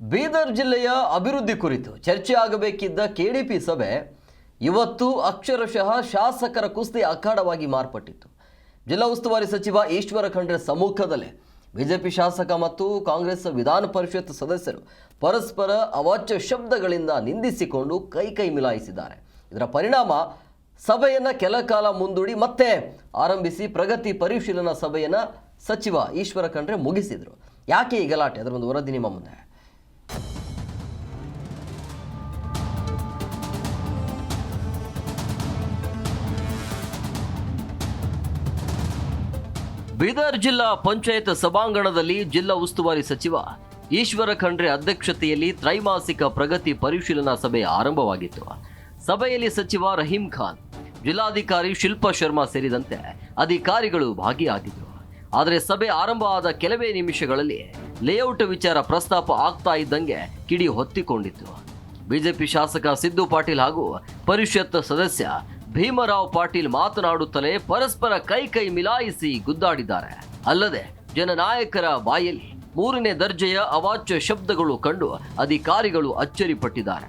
ಬೀದರ್ ಜಿಲ್ಲೆಯ ಅಭಿವೃದ್ಧಿ ಕುರಿತು ಚರ್ಚೆ ಆಗಬೇಕಿದ್ದ ಕೆಡಿಪಿ ಸಭೆ ಇವತ್ತು ಅಕ್ಷರಶಃ ಶಾಸಕರ ಕುಸ್ತಿ ಅಖಾಡವಾಗಿ ಮಾರ್ಪಟ್ಟಿತ್ತು. ಜಿಲ್ಲಾ ಉಸ್ತುವಾರಿ ಸಚಿವ ಈಶ್ವರ ಖಂಡ್ರೆ ಸಮ್ಮುಖದಲ್ಲೇ ಬಿಜೆಪಿ ಶಾಸಕ ಮತ್ತು ಕಾಂಗ್ರೆಸ್ ವಿಧಾನ ಪರಿಷತ್ ಸದಸ್ಯರು ಪರಸ್ಪರ ಅವಾಚ್ಯ ಶಬ್ದಗಳಿಂದ ನಿಂದಿಸಿಕೊಂಡು ಕೈ ಕೈ ಮಿಲಾಯಿಸಿದ್ದಾರೆ. ಇದರ ಪರಿಣಾಮ ಸಭೆಯನ್ನು ಕೆಲ ಕಾಲ ಮುಂದೂಡಿ ಮತ್ತೆ ಆರಂಭಿಸಿ ಪ್ರಗತಿ ಪರಿಶೀಲನಾ ಸಭೆಯನ್ನು ಸಚಿವ ಈಶ್ವರ ಖಂಡ್ರೆ ಮುಗಿಸಿದರು. ಯಾಕೆ ಈ ಗಲಾಟೆ? ಅದರ ಒಂದು ವರದಿ ನಿಮ್ಮ ಮುಂದೆ. ಬೀದರ್ ಜಿಲ್ಲಾ ಪಂಚಾಯತ್ ಸಭಾಂಗಣದಲ್ಲಿ ಜಿಲ್ಲಾ ಉಸ್ತುವಾರಿ ಸಚಿವ ಈಶ್ವರ ಖಂಡ್ರೆ ಅಧ್ಯಕ್ಷತೆಯಲ್ಲಿ ತ್ರೈಮಾಸಿಕ ಪ್ರಗತಿ ಪರಿಶೀಲನಾ ಸಭೆ ಆರಂಭವಾಗಿತ್ತು. ಸಭೆಯಲ್ಲಿ ಸಚಿವ ರಹೀಂ ಖಾನ್, ಜಿಲ್ಲಾಧಿಕಾರಿ ಶಿಲ್ಪಾ ಶರ್ಮಾ ಸೇರಿದಂತೆ ಅಧಿಕಾರಿಗಳು ಭಾಗಿಯಾಗಿದ್ದರು. ಆದರೆ ಸಭೆ ಆರಂಭ ಆದ ಕೆಲವೇ ನಿಮಿಷಗಳಲ್ಲಿ ಲೇಔಟ್ ವಿಚಾರ ಪ್ರಸ್ತಾಪ ಆಗ್ತಾ ಇದ್ದಂಗೆ ಕಿಡಿ ಹೊತ್ತಿಕೊಂಡಿತ್ತು. ಬಿಜೆಪಿ ಶಾಸಕ ಸಿದ್ದು ಪಾಟೀಲ್ ಹಾಗೂ ಪರಿಷತ್ ಸದಸ್ಯ ಭೀಮರಾವ್ ಪಾಟೀಲ್ ಮಾತನಾಡುತ್ತಲೇ ಪರಸ್ಪರ ಕೈ ಕೈ ಮಿಲಾಯಿಸಿ ಗುದ್ದಾಡಿದ್ದಾರೆ ಅಲ್ಲದೆ ಜನನಾಯಕರ ಬಾಯಲ್ಲಿ ಮೂರನೇ ದರ್ಜೆಯ ಅವಾಚ್ಯ ಶಬ್ದಗಳು ಕಂಡು ಅಧಿಕಾರಿಗಳು ಅಚ್ಚರಿಪಟ್ಟಿದ್ದಾರೆ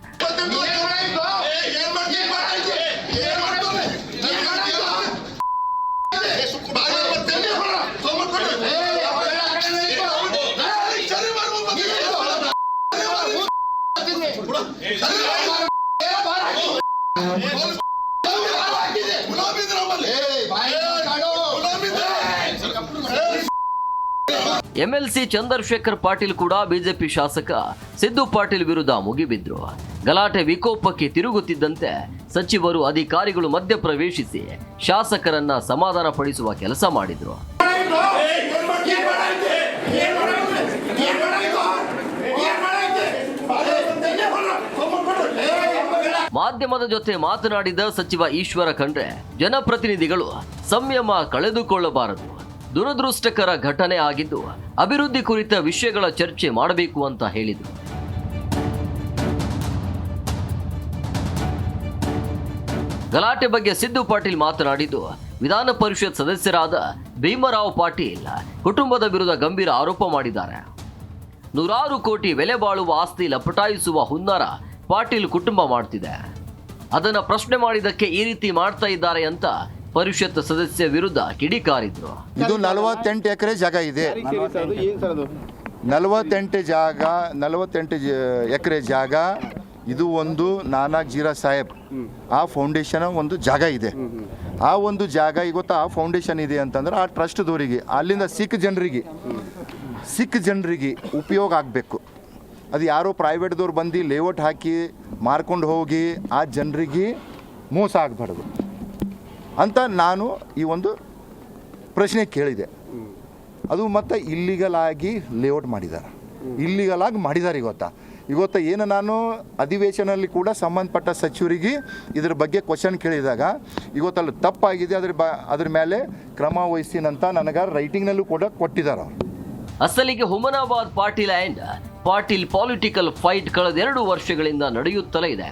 ಎಂಎಲ್ಸಿ ಚಂದ್ರಶೇಖರ್ ಪಾಟೀಲ್ ಕೂಡ ಬಿಜೆಪಿ ಶಾಸಕ ಸಿದ್ದು ಪಾಟೀಲ್ ವಿರುದ್ಧ ಮುಗಿಬಿದ್ರು ಗಲಾಟೆ ವಿಕೋಪಕ್ಕೆ ತಿರುಗುತ್ತಿದ್ದಂತೆ ಸಚಿವರು ಅಧಿಕಾರಿಗಳು ಮಧ್ಯಪ್ರವೇಶಿಸಿ ಶಾಸಕರನ್ನ ಸಮಾಧಾನ ಪಡಿಸುವ ಕೆಲಸ ಮಾಡಿದ್ರು ಮಾಧ್ಯಮದ ಜೊತೆ ಮಾತನಾಡಿದ ಸಚಿವ ಈಶ್ವರ ಖಂಡ್ರೆ, ಜನಪ್ರತಿನಿಧಿಗಳು ಸಂಯಮ ಕಳೆದುಕೊಳ್ಳಬಾರದು. ದುರದೃಷ್ಟಕರ ಘಟನೆ ಆಗಿದ್ದು ಅಭಿವೃದ್ಧಿ ಕುರಿತ ವಿಷಯಗಳ ಚರ್ಚೆ ಮಾಡಬೇಕು ಅಂತ ಹೇಳಿದರು. ಗಲಾಟೆ ಬಗ್ಗೆ ಸಿದ್ದು ಪಾಟೀಲ್ ಮಾತನಾಡಿದ್ದು ವಿಧಾನ ಪರಿಷತ್ ಸದಸ್ಯರಾದ ಭೀಮರಾವ್ ಪಾಟೀಲ್ ಕುಟುಂಬದ ವಿರುದ್ಧ ಗಂಭೀರ ಆರೋಪ ಮಾಡಿದ್ದಾರೆ. ನೂರಾರು ಕೋಟಿ ಬೆಲೆ ಬಾಳುವ ಆಸ್ತಿ ಲಪಟಾಯಿಸುವ ಹುನ್ನಾರ ಪಾಟೀಲ್ ಕುಟುಂಬ ಮಾಡ್ತಿದೆ. ಅದನ್ನ ಪ್ರಶ್ನೆ ಮಾಡಿದ್ದಕ್ಕೆ ಈ ರೀತಿ ಮಾಡ್ತಾ ಇದ್ದಾರೆ ಅಂತ ಪರಿಷತ್ ಸದಸ್ಯ ವಿರುದ್ಧ ಕಿಡಿಕಾರಿದ್ರು. ಇದು ನಲವತ್ತೆಂಟು ಎಕರೆ ಜಾಗ ಇದೆ. ನಲವತ್ತೆಂಟು ಜಾಗ ನಲವತ್ತೆಂಟು ಎಕರೆ ಜಾಗ ಇದು ಒಂದು ನಾನಾಕ್ ಜೀರಾ ಸಾಹೇಬ್. ಆ ಫೌಂಡೇಶನ್ ಒಂದು ಜಾಗ ಇದೆ. ಆ ಒಂದು ಜಾಗ ಇವತ್ತು ಆ ಫೌಂಡೇಶನ್ ಇದೆ ಅಂತಂದ್ರೆ ಆ ಟ್ರಸ್ಟ್ದವರಿಗೆ ಅಲ್ಲಿಂದ ಸಿಖ್ ಜನರಿಗೆ. ಸಿಖ್ ಜನರಿಗೆ ಉಪಯೋಗ ಆಗಬೇಕು. ಅದು ಯಾರೋ ಪ್ರೈವೇಟ್ದವ್ರು ಬಂದು ಲೇಔಟ್ ಹಾಕಿ ಮಾರ್ಕೊಂಡು ಹೋಗಿ ಆ ಜನರಿಗೆ ಮೋಸ ಆಗಬಾರ್ದು ಅಂತ ನಾನು ಈ ಒಂದು ಪ್ರಶ್ನೆ ಕೇಳಿದೆ. ಅದು ಮತ್ತು ಇಲ್ಲಿಗಲ್ ಆಗಿ ಲೇಔಟ್ ಮಾಡಿದ್ದಾರೆ ಇಲ್ಲಿಗಲ್ ಆಗಿ ಮಾಡಿದ್ದಾರೆ ಇವತ್ತ ಇವತ್ತು ಏನು ನಾನು ಅಧಿವೇಶನಲ್ಲಿ ಕೂಡ ಸಂಬಂಧಪಟ್ಟ ಸಚಿವರಿಗೆ ಇದ್ರ ಬಗ್ಗೆ ಕ್ವಶನ್ ಕೇಳಿದಾಗ ಇವತ್ತಲ್ಲಿ ತಪ್ಪಾಗಿದೆ, ಅದ್ರ ಬ, ಅದ್ರ ಮೇಲೆ ಕ್ರಮ ವಹಿಸ್ತೀನಂತ ನನಗೆ ರೈಟಿಂಗ್ನಲ್ಲೂ ಕೂಡ ಕೊಟ್ಟಿದ್ದಾರೆ ಅಸಲಿಗೆ Humnabad Patil and Patil political fight ಕಳೆದ ಎರಡು ವರ್ಷಗಳಿಂದ ನಡೆಯುತ್ತಲೇ ಇದೆ.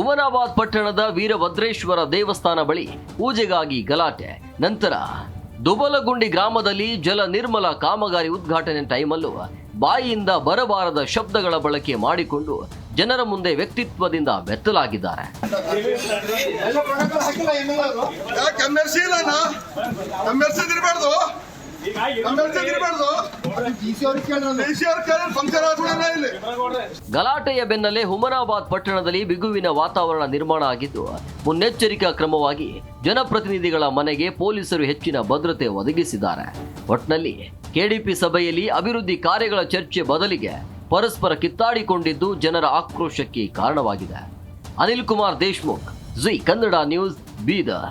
ಉಮನಾಬಾದ್ ಪಟ್ಟಣದ ವೀರಭದ್ರೇಶ್ವರ ದೇವಸ್ಥಾನ ಬಳಿ ಪೂಜೆಗಾಗಿ ಗಲಾಟೆ. ನಂತರ ದುಬಲಗುಂಡಿ ಗ್ರಾಮದಲ್ಲಿ ಜಲ ನಿರ್ಮಲ ಕಾಮಗಾರಿ ಉದ್ಘಾಟನೆ ಟೈಮಲ್ಲೂ ಬಾಯಿಯಿಂದ ಬರಬಾರದ ಶಬ್ದಗಳ ಬಳಕೆ ಮಾಡಿಕೊಂಡು ಜನರ ಮುಂದೆ ವ್ಯಕ್ತಿತ್ವದಿಂದ ಬೆತ್ತಲಾಗಿದ್ದಾರೆ. ಗಲಾಟೆಯ ಬೆನ್ನಲ್ಲೇ ಹುಮನಾಬಾದ್ ಪಟ್ಟಣದಲ್ಲಿ ಬಿಗುವಿನ ವಾತಾವರಣ ನಿರ್ಮಾಣ ಆಗಿದ್ದು ಮುನ್ನೆಚ್ಚರಿಕಾ ಕ್ರಮವಾಗಿ ಜನಪ್ರತಿನಿಧಿಗಳ ಮನೆಗೆ ಪೊಲೀಸರು ಹೆಚ್ಚಿನ ಭದ್ರತೆ ಒದಗಿಸಿದ್ದಾರೆ ಒಟ್ನಲ್ಲಿ ಕೆಡಿಪಿ ಸಭೆಯಲ್ಲಿ ಅಭಿವೃದ್ಧಿ ಕಾರ್ಯಗಳ ಚರ್ಚೆ ಬದಲಿಗೆ ಪರಸ್ಪರ ಕಿತ್ತಾಡಿಕೊಂಡಿದ್ದು ಜನರ ಆಕ್ರೋಶಕ್ಕೆ ಕಾರಣವಾಗಿದೆ ಅನಿಲ್ ಕುಮಾರ್ ದೇಶ್ಮುಖ್ ಜಿ ಕನ್ನಡ ನ್ಯೂಸ್ ಬೀದರ್